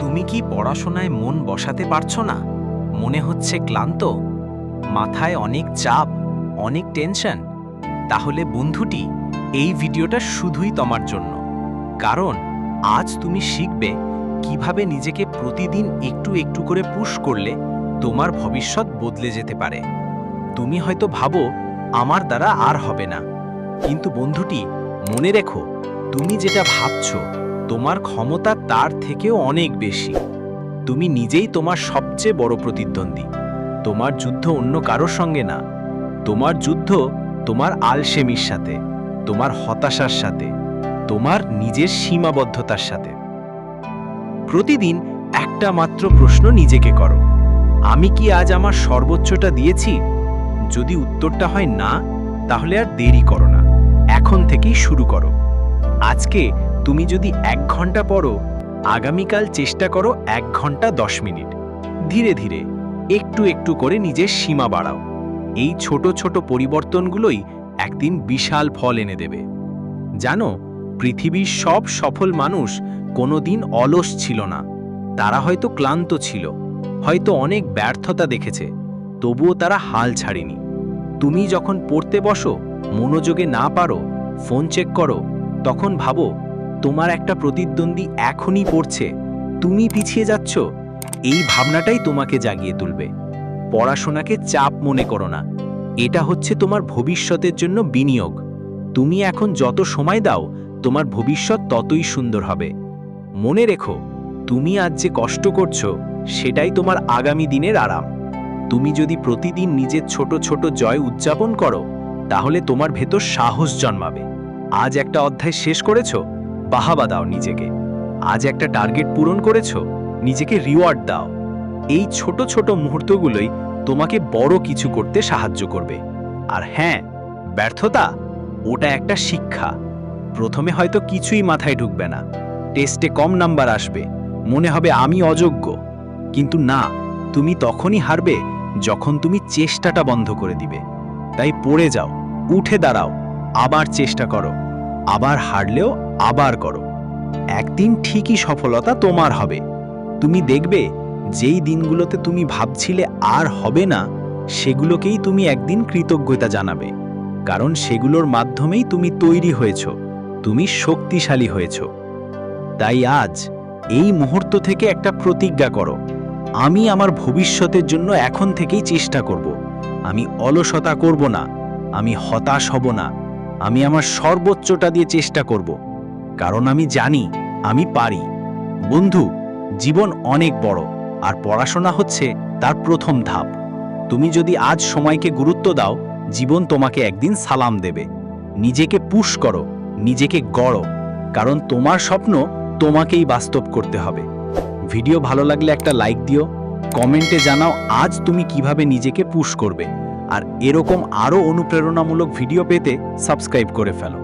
তুমি কি পড়াশোনায় মন বসাতে পারছ না? মনে হচ্ছে ক্লান্ত। মাথায় অনেক চাপ, অনেক টেনশন। তাহলে বন্ধুটি, এই ভিডিওটা শুধুই তোমার জন্য। কারণ, আজ তুমি শিখবে কীভাবে নিজেকে প্রতিদিন একটু একটু করে পুশ করলে তোমার ভবিষ্যৎ বদলে যেতে পারে। তুমি হয়তো ভাবো, আমার দ্বারা আর হবে না। কিন্তু বন্ধুটি, মনে রেখো, তুমি যেটা ভাবছ তোমার ক্ষমতা তার থেকেও অনেক বেশি। তুমি নিজেই তোমার সবচেয়ে বড় প্রতিদ্বন্দ্বী। তোমার যুদ্ধ অন্য কারোর সঙ্গে না। তোমার যুদ্ধ তোমার আলসেমির সাথে, তোমার হতাশার সাথে, তোমার নিজের সীমাবদ্ধতার সাথে। প্রতিদিন একটা মাত্র প্রশ্ন নিজেকে করো। আমি কি আজ আমার সর্বোচ্চটা দিয়েছি? যদি উত্তরটা হয় না, তাহলে আর দেরি করো না। এখন থেকেই শুরু করো। আজকে তুমি যদি এক ঘণ্টা পড়ো, আগামীকাল চেষ্টা করো এক ঘণ্টা দশ মিনিট। ধীরে ধীরে, একটু একটু করে নিজের সীমা বাড়াও। এই ছোট ছোট পরিবর্তনগুলোই একদিন বিশাল ফল এনে দেবে। জানো, পৃথিবীর সব সফল মানুষ কোনোদিন অলস ছিল না। তারা হয়তো ক্লান্ত ছিল, হয়তো অনেক ব্যর্থতা দেখেছে, তবুও তারা হাল ছাড়েনি। তুমি যখন পড়তে বসো, মনোযোগে না পারো, ফোন চেক করো, তখন ভাবো তোমার একটা প্রতিদ্বন্দ্বী এখনই পড়ছে। তুমি পিছিয়ে যাচ্ছ। এই ভাবনাটাই তোমাকে জাগিয়ে তুলবে। পড়াশোনাকে চাপ মনে করো না। এটা হচ্ছে তোমার ভবিষ্যতের জন্য বিনিয়োগ। তুমি এখন যত সময় দাও, তোমার ভবিষ্যৎ ততই সুন্দর হবে। মনে রেখো, তুমি আজ যে কষ্ট করছ, সেটাই তোমার আগামী দিনের আরাম। তুমি যদি প্রতিদিন নিজের ছোট ছোট জয় উদযাপন করো, তাহলে তোমার ভেতর সাহস জন্মাবে। আজ একটা অধ্যায় শেষ করেছ? বাহাবা দাও নিজেকে। আজ একটা টার্গেট পূরণ করেছ? নিজেকে রিওয়ার্ড দাও। এই ছোট ছোট মুহূর্তগুলোই তোমাকে বড় কিছু করতে সাহায্য করবে। আর হ্যাঁ ব্যর্থতা, ওটা একটা শিক্ষা। প্রথমে হয়তো কিছুই মাথায় ঢুকবে না। টেস্টে কম নাম্বার আসবে। মনে হবে আমি অযোগ্য। কিন্তু না, তুমি তখনই হারবে যখন তুমি চেষ্টাটা বন্ধ করে দিবে। তাই পড়ে যাও, উঠে দাঁড়াও, আবার চেষ্টা করো। আবার হারলেও আবার করো। একদিন ঠিকই সফলতা তোমার হবে। তুমি দেখবে, যেই দিনগুলোতে তুমি ভাবছিলে আর হবে না, সেগুলোকেই তুমি একদিন কৃতজ্ঞতা জানাবে। কারণ সেগুলোর মাধ্যমেই তুমি তৈরি হয়েছ, তুমি শক্তিশালী হয়েছ। তাই আজ এই মুহূর্ত থেকে একটা প্রতিজ্ঞা করো। আমি আমার ভবিষ্যতের জন্য এখন থেকেই চেষ্টা করব। আমি অলসতা করব না, আমি হতাশ হব না, আমি আমার সর্বোচ্চটা দিয়ে চেষ্টা করব। কারণ আমি জানি, আমি পারি। বন্ধু, জীবন অনেক বড়, আর পড়াশোনা হচ্ছে তার প্রথম ধাপ। তুমি যদি আজ সময়কে গুরুত্ব দাও, জীবন তোমাকে একদিন সালাম দেবে। নিজেকে পুশ করো, নিজেকে গড়ো, কারণ তোমার স্বপ্ন তোমাকেই বাস্তব করতে হবে। ভিডিও ভালো লাগলে একটা লাইক দিও, কমেন্টে জানাও আজ তুমি কীভাবে নিজেকে পুশ করবে, আর এরকম আরও অনুপ্রেরণামূলক ভিডিও পেতে সাবস্ক্রাইব করে ফেলো।